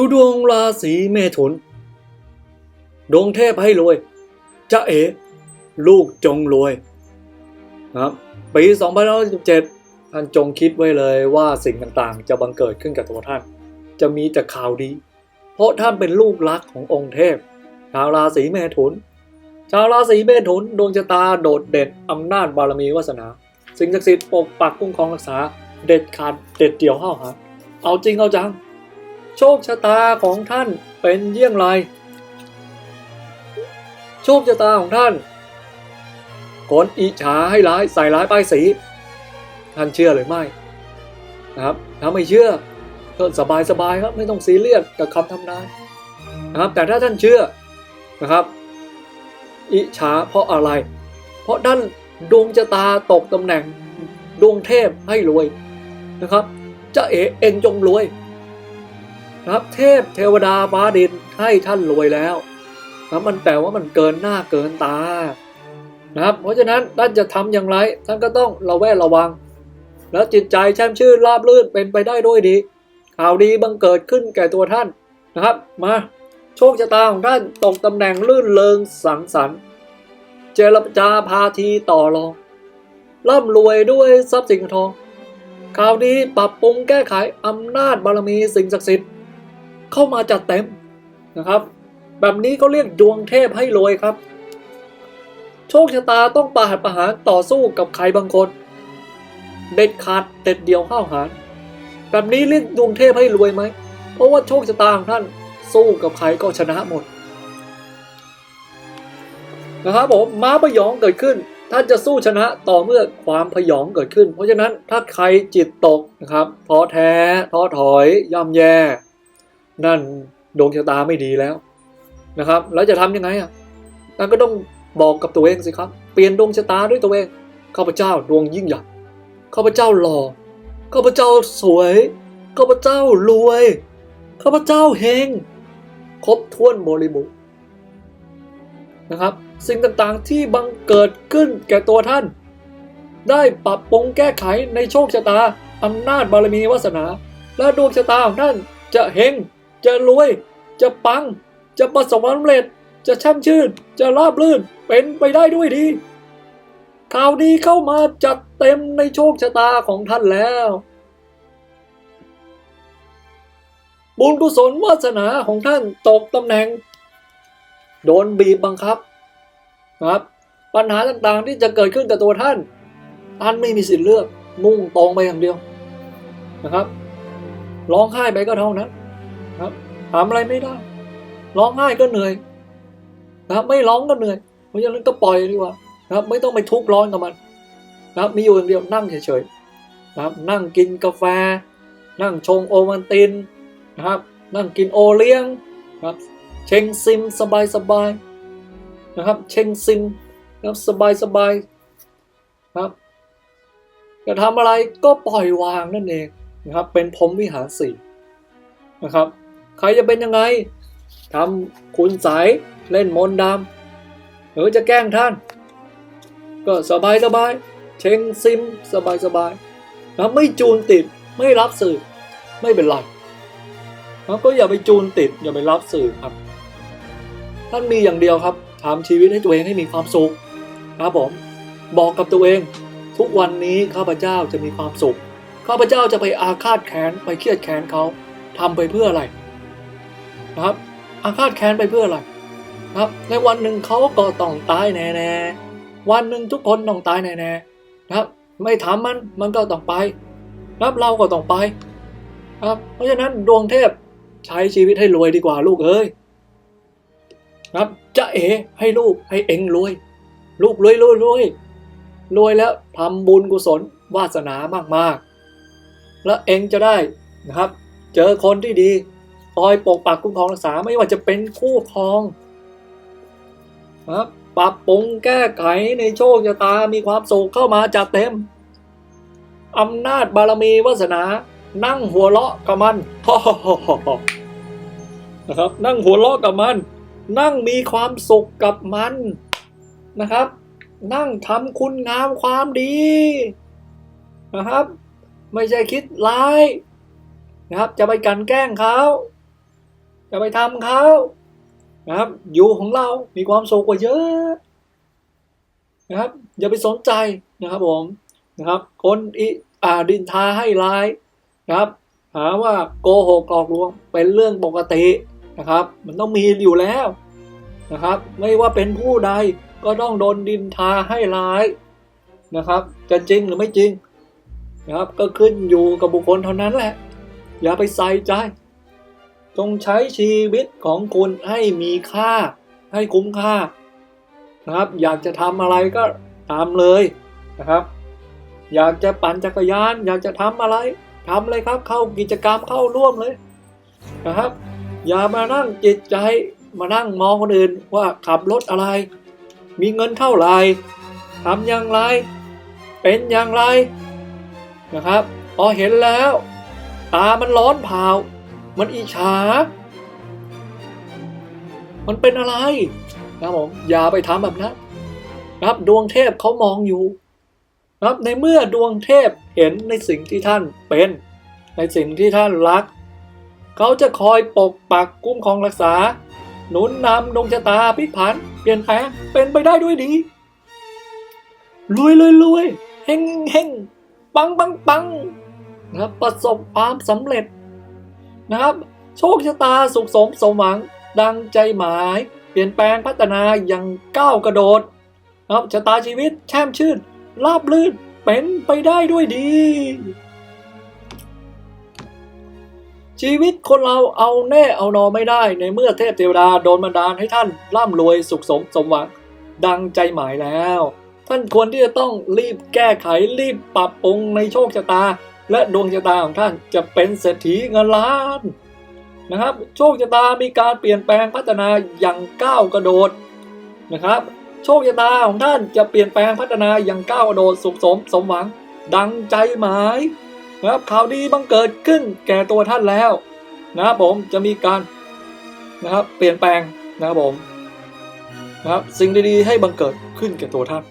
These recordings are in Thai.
ดูดวงราศีเมถุน ดวงเทพให้รวยจะเอ๋ลูกจงรวยนะครับปี2517ท่านจงคิดไว้เลยว่าสิ่งต่างๆ จะบังเกิดขึ้นกับตัวท่าน จะมีแต่ข่าวดี เพราะท่านเป็นลูกรักขององค์เทพ ชาวราศีเมถุน ชาวราศีเมถุนดวงชะตาโดดเด่นอำนาจบารมีวาสนา สิ่งศักดิ์สิทธิ์ปกปักคุ้มครองรักษา เด็ดขาดเด็ดเดี่ยวห้าวหาญเอาจริงเอาจัง โชคชะตาของท่านเป็นเยี่ยงไร โชคชะตาของท่านคนอิจฉาให้ร้ายใส่ร้ายป้ายสี ท่านเชื่อหรือไม่นะครับ ถ้าไม่เชื่อก็สบายสบายๆครับไม่ต้องซีเรียสกับคำทำนายนะครับ แต่ถ้าท่านเชื่อนะครับ อิจฉาเพราะอะไร เพราะท่านดวงชะตาตกตำแหน่งดวงเทพให้รวยนะครับจะเอ๋เองจงรวย ครับเทพเทวดาฟ้าดินให้ท่านรวยแล้วนะมันแปลว่ามันเกินหน้าเกินตานะครับ เพราะฉะนั้นท่านจะทำอย่างไร ท่านก็ต้องระแวดระวัง แล้วจิตใจแช่มชื่นราบรื่นเป็นไปได้ด้วยดี ข่าวดีบังเกิดขึ้นแก่ตัวท่านนะครับ มาโชคชะตาของท่านตกตำแหน่งลื่นเริงสังสรรค์เจรจาพาทีต่อรองร่ำรวยด้วยทรัพย์สินเงินทองข่าวดีปรับปรุงแก้ไขอำนาจบารมีสิ่งศักดิ์สิทธิ์ เข้ามาจัดเต็มนะครับ แบบนี้เขาเรียกดวงเทพให้รวยครับ โชคชะตาต้องประหัตประหารต่อสู้กับใครบางคน เด็ดขาดเด็ดเดียวห้าวหาญแบบนี้เรียกดวงเทพให้รวยไหม เพราะว่าโชคชะตาของท่านสู้กับใครก็ชนะหมดนะครับผมม้าพยองเกิดขึ้น ท่านจะสู้ชนะต่อเมื่อความพยองเกิดขึ้น เพราะฉะนั้นถ้าใครจิตตกนะครับท้อแท้ท้อถอยย่ำแย่ นั่นดวงชะตาไม่ดีแล้วนะครับ แล้วจะทำยังไงอะนั่นก็ต้องบอกกับตัวเองสิครับ เปลี่ยนดวงชะตาด้วยตัวเองข้าพเจ้าดวงยิ่งใหญ่ข้าพเจ้าหล่อข้าพเจ้าสวยข้าพเจ้ารวยข้าพเจ้าเฮงครบถ้วนบริบูรณ์นะครับ สิ่งต่างๆที่บังเกิดขึ้นแก่ตัวท่าน ได้ปรับปรุงแก้ไขในโชคชะตาอำนาจบารมีวาสนา และดวงชะตาของท่านจะเฮง จะรวย จะปัง จะประสบความสำเร็จ จะช่ำชื่น จะราบรื่น เป็นไปได้ด้วยดี ข่าวดีเข้ามาจัดเต็มในโชคชะตาของท่านแล้ว บุญกุศลวาสนาของท่านตกตำแหน่ง โดนบีบบังคับครับ ปัญหาต่างๆที่จะเกิดขึ้นกับตัวท่าน ท่านไม่มีสิทธิ์เลือก มุ่งตรงไปอย่างเดียวนะครับ ร้องไห้ไปก็เท่านั้น ครับถามอะไรไม่ได้ ร้องไห้ก็เหนื่อยนะครับไม่ร้องก็เหนื่อย เพราะฉะนั้นก็ปล่อยดีกว่านะครับ ไม่ต้องไปทุกข์ร้อนกับมันนะครับมีอยู่อย่างเดียวนั่งเฉยๆนะครับ นั่งกินกาแฟ นั่งชงโอวันตินนะครับ นั่งกินโอเลี้ยงนะครับ เชงซิมสบายสบายๆนะครับ เชงซิมนะครับสบายสบายครับจะทำอะไรก็ปล่อยวางนั่นเองนะครับ เป็นพรมวิหารสี่นะครับ ใครจะเป็นยังไงทำคุณใสยเล่นมนดำหรือจะแกล้งท่าน ก็สบายสบายเชงซิมสบายสบายนะไม่จูนติดไม่รับสื่อไม่เป็นไรนะก็อย่าไปจูนติด อย่าไปรับสื่อครับ ท่านมีอย่างเดียวครับทำชีวิตให้ตัวเองให้มีความสุขครับผมบอกกับตัวเองทุกวันนี้ข้าพเจ้าจะมีความสุข ข้าพเจ้าจะไปอาฆาตแค้นไปเครียดแค้นเขาทำไปเพื่ออะไร นะครับ อาฆาตแค้นไปเพื่ออะไรครับในวันหนึ่งเขาก็ต้องตายแน่ๆวันหนึ่งทุกคนต้องตายแน่ๆนะครับ ไม่ทำมันมันก็ต้องไปครับเราก็ต้องไป ครับ เพราะฉะนั้นดวงเทพใช้ชีวิตให้รวยดีกว่าลูกเอ้ยครับจะเอให้ลูกให้เอ็งรวย ลูกรวยรวยรวยรวยแล้วทำบุญกุศลวาสนามากๆ แล้วเอ็งจะได้นะครับ เจอคนที่ดี คอยปกปักคุ้มครองรักษาไม่ว่าจะเป็นคู่ครองนะครับปรับปรุงแก้ไขในโชคชะตามีความสุขเข้ามาจัดเต็มอำนาจบารมีวาสนา นั่งหัวเราะกับมันนะครับ นั่งหัวเราะกับมัน นั่งมีความสุขกับมันนะครับ นั่งทำคุณงามความดีนะครับ ไม่ใช่คิดร้ายนะครับ จะไปกันแกล้งเขา อย่าไปทำเขานะครับ อยู่ของเรา มีความสุขกว่าเยอะนะครับ อย่าไปสนใจนะครับผมนะครับ คนอิอ่าดินทาให้ร้ายนะครับ หาว่าโกหกหลอกลวงเป็นเรื่องปกตินะครับ มันต้องมีอยู่แล้วนะครับ ไม่ว่าเป็นผู้ใดก็ต้องโดนดินทาให้ร้ายนะครับ จะจริงหรือไม่จริงนะครับ ก็ขึ้นอยู่กับบุคคลเท่านั้นแหละ อย่าไปใส่ใจ จงใช้ชีวิตของคุณให้มีค่า ให้คุ้มค่านะครับ อยากจะทำอะไรก็ทำเลยนะครับ อยากจะปั่นจักรยาน อยากจะทำอะไรทำเลยครับ เข้ากิจกรรมเข้าร่วมเลยนะครับ อย่ามานั่งจิตใจมานั่งมองคนอื่นว่าขับรถอะไร มีเงินเท่าไหร่ทำอย่างไร เป็นอย่างไรนะครับ พอเห็นแล้ว ตามันร้อนเผา มันอิจฉา มันเป็นอะไรนะครับผมอย่าไปทำแบบนั้นนะครับ ดวงเทพเขามองอยู่นะครับ ในเมื่อดวงเทพเห็นในสิ่งที่ท่านเป็น ในสิ่งที่ท่านรัก เขาจะคอยปกปักคุ้มครองรักษา หนุนนำดวงชะตาพลิกผันเปลี่ยนแปลงเป็นไปได้ด้วยดีรวยรวยรวยเฮงเฮงปังปังปังนะครับประสบความสำเร็จ นะครับ โชคชะตาสุขสมสมหวัง ดังใจหมาย เปลี่ยนแปลงพัฒนาอย่างก้าวกระโดดนะครับชะตาชีวิตแช่มชื่นราบลื่นเป็นไปได้ด้วยดี ชีวิตคนเราเอาแน่เอานอนไม่ได้ในเมื่อเทพเทวดาโดนบันดาลให้ท่านร่ำรวยสุขสมสมหวัง ดังใจหมายแล้ว ท่านควรที่จะต้องรีบแก้ไขรีบปรับปรุงในโชคชะตา และดวงชะตาของท่านจะเป็นเศรษฐีเงินล้านนะครับ โชคชะตามีการเปลี่ยนแปลงพัฒนาอย่างก้าวกระโดดนะครับ โชคชะตาของท่านจะเปลี่ยนแปลงพัฒนาอย่างก้าวกระโดดสุขสมสมหวัง ดังใจหมายนะครับข่าวดีบังเกิดขึ้นแก่ตัวท่านแล้วนะครับผมจะมีการนะครับเปลี่ยนแปลงนะครับผมนะครับสิ่งดีๆให้บังเกิดขึ้นแก่ตัวท่าน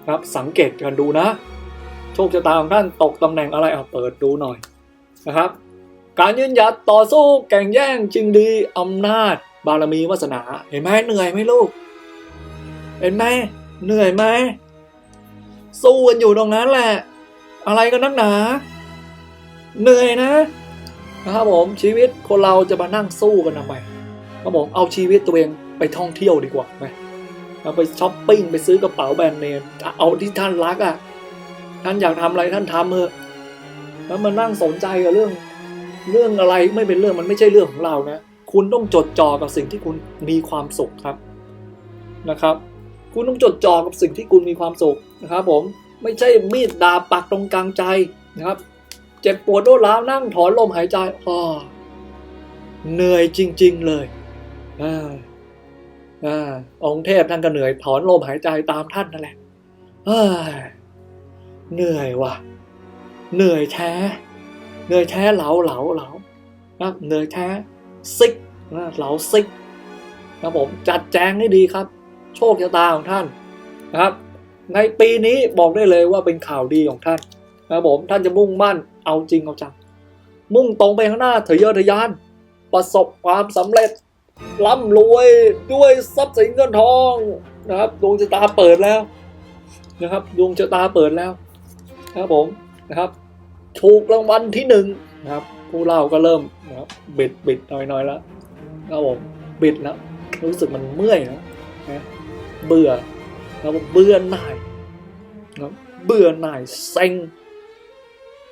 นะครับสังเกตกันดูนะ โชคชะตาของท่านตกตำแหน่งอะไรอะเปิดดูหน่อยนะครับ การยืนหยัดต่อสู้แข่งแย่งชิงดีอำนาจ บารมีวาสนา เห็นไหมเหนื่อยไหมลูก เห็นไหมเหนื่อยไหมสู้กันอยู่ตรงนั้นแหละ อะไรกันนักหนา เหนื่อยนะนะครับผมชีวิตคนเราจะมานั่งสู้กันทำไมครับผมเอาชีวิตตัวเองไปท่องเที่ยวดีกว่าไหมไปช้อปปิ้งไปซื้อกระเป๋าแบรนด์เนมเอาที่ท่านรักอะ ท่านอยากทำอะไรท่านทำเถอะแล้วมานั่งสนใจกับเรื่อง เรื่องอะไรไม่เป็นเรื่องมันไม่ใช่เรื่องของเรานะ คุณต้องจดจ่อกับสิ่งที่คุณมีความสุขครับนะครับ คุณต้องจดจ่อกับสิ่งที่คุณมีความสุขนะครับ ผมไม่ใช่มีดดาบปักตรงกลางใจนะครับ เจ็บปวดโดนร้าวนั่งถอนลมหายใจอ๋อเหนื่อยจริง ๆเลยอ่าอ่าองค์เทพท่านก็เหนื่อยถอนลมหายใจตามท่านนั่นแหละอ้ย เหนื่อยว่ะ เหนื่อยแท้ เหนื่อยแท้เหลาเหลาเหลานะเหนื่อยแท้ซิกนะเหลาซิกนะผมจัดแจงให้ดีครับ โชคชะตาของท่านนะครับ ในปีนี้บอกได้เลยว่าเป็นข่าวดีของท่านนะครับผมท่านจะมุ่งมั่นเอาจริงเอาจัง มุ่งตรงไปข้างหน้าทะเยอทะยาน ประสบความสำเร็จร่ำรวยด้วยทรัพย์สินเงินทองนะครับดวงชะตาเปิดแล้วนะครับดวงชะตาเปิดแล้ว ครับผมนะครับถูกรางวัลที่หนึ่งนะครับ ผู้เล่าก็เริ่มนะครับบิดบิดน้อยๆแล้วนะครับผมบิดแล้วรู้สึกมันเมื่อยนะนะเบื่อนะครับเบื่อหน่ายนะเบื่อหน่ายเซ็ง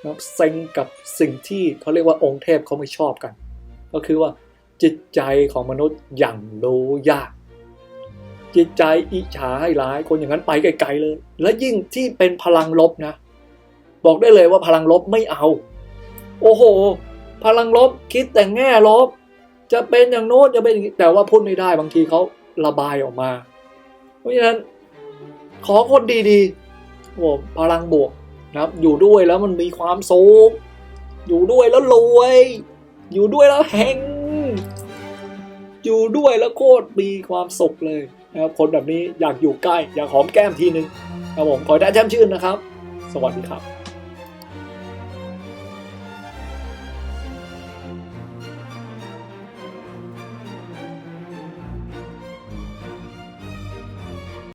นะเซ็งกับสิ่งที่เขาเรียกว่าองค์เทพเขาไม่ชอบกัน ก็คือว่าจิตใจของมนุษย์อย่างรู้ยาก จิตใจอิจฉาให้ร้ายคนอย่างนั้นไปไกลๆเลย และยิ่งที่เป็นพลังลบนะ บอกได้เลยว่าพลังลบไม่เอา โอ้โห พลังลบคิดแต่แง่ลบ จะเป็นอย่างโน้นจะเป็นอย่างนี้แต่ว่าพูดไม่ได้บางทีเขาระบายออกมา เพราะฉะนั้น ขอคนดีๆโอ้พลังบวกนะครับ อยู่ด้วยแล้วมันมีความสุขอยู่ด้วยแล้วรวย อยู่ด้วยแล้วแฮงอยู่ด้วยแล้วโคตรมีความสุขเลยนะครับคนแบบนี้อยากอยู่ใกล้ อยากหอมแก้มทีนึงครับผมขอได้แช่มชื่นนะครับ สวัสดีครับ